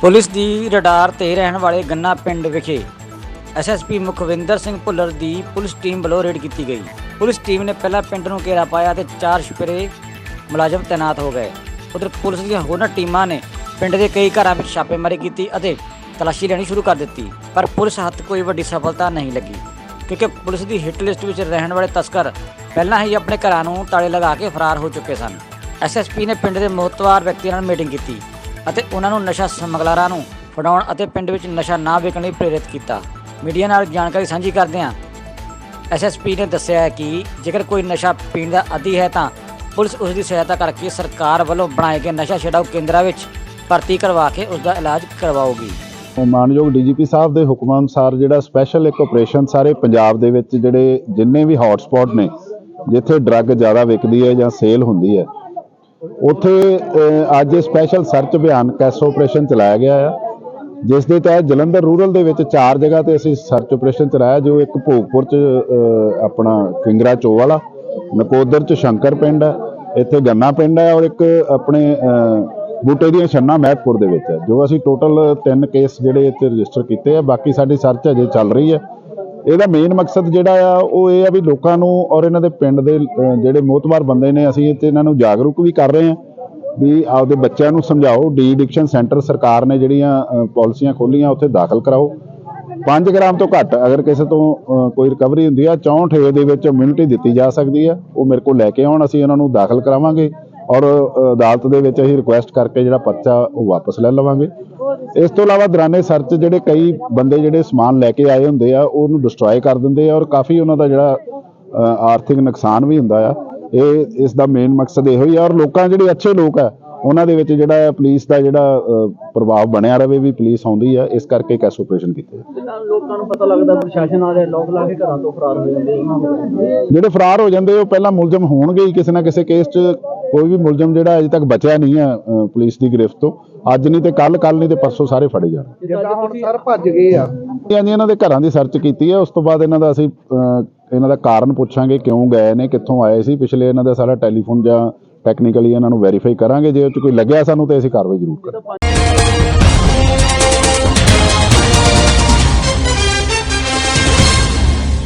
Police ਦੀ radar ਤੇ ਰਹਿਣ ਵਾਲੇ ਗੰਨਾ ਪਿੰਡ ਵਿਖੇ ਐਸਐਸਪੀ ਮੁਖਵਿੰਦਰ ਸਿੰਘ ਭੁੱਲਰ ਦੀ ਪੁਲਿਸ ਟੀਮ ਵੱਲੋਂ ਰੇਡ ਕੀਤੀ ਗਈ। ਪੁਲਿਸ ਟੀਮ ਨੇ ਪਹਿਲਾਂ ਪਿੰਡ ਨੂੰ ਘੇਰਾ ਪਾਇਆ ਤੇ ਚਾਰ ਸ਼ੁਕਰੇ ਮੁਲਾਜ਼ਮ ਤਾਇਨਾਤ ਹੋ ਗਏ। ਉਧਰ ਪੁਲਿਸ ਦੀਆਂ ਹੋਰਨਾਂ ਟੀਮਾਂ ਨੇ ਪਿੰਡ ਦੇ ਕਈ ਘਰਾਂ ਵਿੱਚ ਛਾਪੇਮਾਰੀ ਕੀਤੀ ਅਤੇ ਤਲਾਸ਼ੀ ਲੈਣੀ ਸ਼ੁਰੂ ਕਰ ਦਿੱਤੀ, ਪਰ ਪੁਲਿਸ ਹੱਥ ਕੋਈ ਵੱਡੀ ਸਫਲਤਾ ਨਹੀਂ ਲੱਗੀ। ਕਿਉਂਕਿ ਪੁਲਿਸ ਦੀ ਹਿੱਟ ਲਿਸਟ ਵਿੱਚ ਰਹਿਣ ਵਾਲੇ ਤਸਕਰ ਪਹਿਲਾਂ ਹੀ ਆਪਣੇ ਘਰਾਂ ਨੂੰ ਤਾਲੇ ਲਗਾ ਕੇ ਫਰਾਰ ਹੋ ਚੁੱਕੇ ਸਨ। ਐਸਐਸਪੀ ਨੇ ਪਿੰਡ ਦੇ ਮਹੱਤਵਪੂਰਨ ਵਿਅਕਤੀਆਂ ਨਾਲ ਮੀਟਿੰਗ ਕੀਤੀ। ਅਤੇ ਉਹਨਾਂ ਨੂੰ ਨਸ਼ਾ ਸਮਗਲਰਾਂ ਨੂੰ ਫੜਾਉਣ ਅਤੇ ਪਿੰਡ ਵਿੱਚ ਨਸ਼ਾ ਨਾ ਵੇਚਣ ਲਈ ਪ੍ਰੇਰਿਤ ਕੀਤਾ। ਮੀਡੀਆ ਨਾਲ ਜਾਣਕਾਰੀ ਸਾਂਝੀ ਕਰਦਿਆਂ ਐਸਐਸਪੀ ਨੇ ਦੱਸਿਆ ਹੈ ਕਿ ਜੇਕਰ ਕੋਈ ਨਸ਼ਾ ਪੀਣ ਦਾ ਆਦੀ ਹੈ ਤਾਂ ਪੁਲਿਸ ਉਸ ਦੀ ਸਹਾਇਤਾ ਕਰਕੇ ਸਰਕਾਰ ਵੱਲੋਂ ਬਣਾਏ ਗਏ ਨਸ਼ਾ ਛਡਾਊ ਕੇਂਦਰਾਂ ਵਿੱਚ ਭਰਤੀ ਕਰਵਾ ਕੇ ਉਸ ਦਾ ਇਲਾਜ ਕਰਵਾਉਗੀ ਮਾਨਯੋਗ ਡੀਜੀਪੀ ਸਾਹਿਬ ਦੇ ਹੁਕਮਾਂ ਅਨੁਸਾਰ ਜਿਹੜਾ ਸਪੈਸ਼ਲ ਇੱਕ ਆਪਰੇਸ਼ਨ ਸਾਰੇ ਪੰਜਾਬ ਦੇ ਵਿੱਚ ਜਿਹੜੇ ਜਿੰਨੇ ਵੀ ਹੌਟ ਨੇ, ਜਿੱਥੇ ਡਰੱਗ ਜ਼ਿਆਦਾ ਵਿਕਦੀ ਹੈ ਜਾਂ ਸੇਲ ਹੁੰਦੀ ਹੈ ਉੱਥੇ ਅੱਜ ਸਪੈਸ਼ਲ ਸਰਚ ਅਭਿਆਨ ਕੈਸ ਆਪਰੇਸ਼ਨ ਚਲਾਇਆ ਗਿਆ ਆ, ਜਿਸ ਦੇ ਤਹਿਤ ਜਲੰਧਰ ਰੂਰਲ ਦੇ ਵਿੱਚ ਚਾਰ ਜਗ੍ਹਾ ਤੇ ਅਸੀਂ ਸਰਚ ਆਪਰੇਸ਼ਨ ਚਲਾਇਆ, ਜੋ ਇੱਕ ਭੋਗਪੁਰ ਚ ਆਪਣਾ ਕਿੰਗਰਾ ਚੋ ਵਾਲਾ, ਨਕੋਦਰ ਚ ਸ਼ੰਕਰ ਪਿੰਡ ਹੈ ਇੱਥੇ ਗੰਨਾ ਪਿੰਡ ਹੈ ਔਰ ਇੱਕ ਆਪਣੇ ਬੂਟੇ ਦੀਆਂ ਛੰਨਾ ਮਹਿਤਪੁਰ ਦੇ ਵਿੱਚ ਹੈ ਜੋ ਅਸੀਂ ਟੋਟਲ ਤਿੰਨ ਕੇਸ ਜਿਹੜੇ ਇੱਥੇ ਰਜਿਸਟਰ ਕੀਤੇ ਆ, ਬਾਕੀ ਸਾਡੀ ਸਰਚ ਅਜੇ ਚੱਲ ਰਹੀ ਹੈ ਇਹਦਾ ਮੇਨ ਮਕਸਦ ਜਿਹੜਾ ਆ ਉਹ ਇਹ ਆ ਵੀ ਲੋਕਾਂ ਨੂੰ ਔਰ ਇਹਨਾਂ ਦੇ ਪਿੰਡ ਦੇ ਜਿਹੜੇ ਮੋਤਬਾਰ ਬੰਦੇ ਨੇ ਅਸੀਂ ਇੱਥੇ ਇਹਨਾਂ ਨੂੰ ਜਾਗਰੂਕ ਵੀ ਕਰ ਰਹੇ ਹਾਂ ਵੀ ਆਪਦੇ ਬੱਚਿਆਂ ਨੂੰ ਸਮਝਾਓ ਡੀ ਐਡਿਕਸ਼ਨ ਸੈਂਟਰ ਸਰਕਾਰ ਨੇ ਜਿਹੜੀਆਂ ਅਹ, ਪਾਲਿਸੀਆਂ ਖੋਲੀਆਂ ਉੱਥੇ ਦਾਖਲ ਕਰਾਓ। 5 ਗ੍ਰਾਮ ਤੋਂ ਘੱਟ ਅਗਰ ਕਿਸੇ ਤੋਂ ਕੋਈ ਰਿਕਵਰੀ ਹੁੰਦੀ ਆ 64 ਏ ਦੇ ਵਿੱਚ ਇਮਿਊਨਿਟੀ ਦਿੱਤੀ ਜਾ ਸਕਦੀ ਆ ਉਹ ਮੇਰੇ ਕੋਲ ਲੈ ਕੇ ਆਉਣ ਅਸੀਂ ਉਹਨਾਂ ਨੂੰ ਦਾਖਲ ਕਰਾਵਾਂਗੇ। ਔਰ ਅਦਾਲਤ ਦੇ ਵਿੱਚ ਅਸੀਂ ਰਿਕੁਐਸਟ ਕਰਕੇ ਜਿਹੜਾ ਪਰਚਾ ਉਹ ਵਾਪਸ ਲੈ ਲਵਾਂਗੇ। ਇਸ ਤੋਂ ਇਲਾਵਾ ਦੌਰਾਨੇ ਸਰਚ ਜਿਹੜੇ ਕਈ ਬੰਦੇ ਜਿਹੜੇ ਸਮਾਨ ਲੈ ਕੇ ਆਏ ਹੁੰਦੇ ਆ ਉਹਨੂੰ ਡਿਸਟਰੋਏ ਕਰ ਦਿੰਦੇ ਆ ਔਰ ਕਾਫੀ ਉਹਨਾਂ ਦਾ ਜਿਹੜਾ ਆਰਥਿਕ ਨੁਕਸਾਨ ਵੀ ਹੁੰਦਾ ਆ। ਇਹ ਇਸ ਦਾ ਮੇਨ ਮਕਸਦ ਇਹੋ ਹੀ ਆ ਔਰ ਲੋਕਾਂ ਜਿਹੜੇ ਅੱਛੇ ਲੋਕ ਆ ਉਹਨਾਂ ਦੇ ਵਿੱਚ ਜਿਹੜਾ ਪੁਲਿਸ ਦਾ ਜਿਹੜਾ ਪ੍ਰਭਾਵ ਬਣਿਆ ਰਵੇ ਵੀ ਪੁਲਿਸ ਆਉਂਦੀ ਆ ਇਸ ਕਰਕੇ ਕੈਸ ਆਪਰੇਸ਼ਨ ਕੀਤੇ ਲੋਕਾਂ ਨੂੰ ਪਤਾ ਲੱਗਦਾ ਪ੍ਰਸ਼ਾਸਨ ਵਾਲੇ ਲੋਕ ਲਾ ਕੇ ਘਰਾਂ ਤੋਂ ਫਰਾਰ ਹੋ ਜਾਂਦੇ ਜਿਹੜੇ ਫਰਾਰ ਹੋ ਜਾਂਦੇ ਉਹ ਪਹਿਲਾਂ ਮੁਲਜ਼ਮ ਹੋਣਗੇ ਹੀ ਕਿਸੇ ਨਾ ਕਿਸੇ ਕੇਸ 'ਚ ਕੋਈ ਵੀ ਮੁਲਜ਼ਮ ਜਿਹੜਾ ਅਜੇ ਤੱਕ ਬਚਿਆ ਨਹੀਂ ਹੈ ਪੁਲਿਸ ਦੀ ਗ੍ਰਿਫਤ ਤੋਂ ਅੱਜ ਨਹੀਂ ਤੇ ਕੱਲ ਕੱਲ ਨਹੀਂ ਤੇ ਪਰਸੋਂ ਸਾਰੇ ਫੜੇ ਜਾਣਗੇ ਜਿੱਦਾਂ ਹੁਣ ਸਰ ਭੱਜ ਗਏ ਆ। ਹਾਂਜੀ ਇਹਨਾਂ ਦੇ ਘਰਾਂ ਦੀ ਸਰਚ ਕੀਤੀ ਹੈ ਉਸ ਤੋਂ ਬਾਅਦ ਇਹਨਾਂ ਦਾ ਅਸੀਂ ਇਹਨਾਂ ਦਾ ਕਾਰਨ ਪੁੱਛਾਂਗੇ ਕਿਉਂ ਗਏ ਨੇ ਕਿੱਥੋਂ ਆਏ ਸੀ ਪਿਛਲੇ ਇਹਨਾਂ ਦਾ ਸਾਰਾ ਟੈਲੀਫੋਨ ਜਾਂ ਟੈਕਨੀਕਲੀ ਇਹਨਾਂ ਨੂੰ ਵੈਰੀਫਾਈ ਕਰਾਂਗੇ ਜੇ ਉਹ 'ਚ ਕੋਈ ਲੱਗਿਆ ਸਾਨੂੰ ਤੇ ਅਸੀਂ ਕਾਰਵਾਈ ਜ਼ਰੂਰ ਕਰਾਂਗੇ।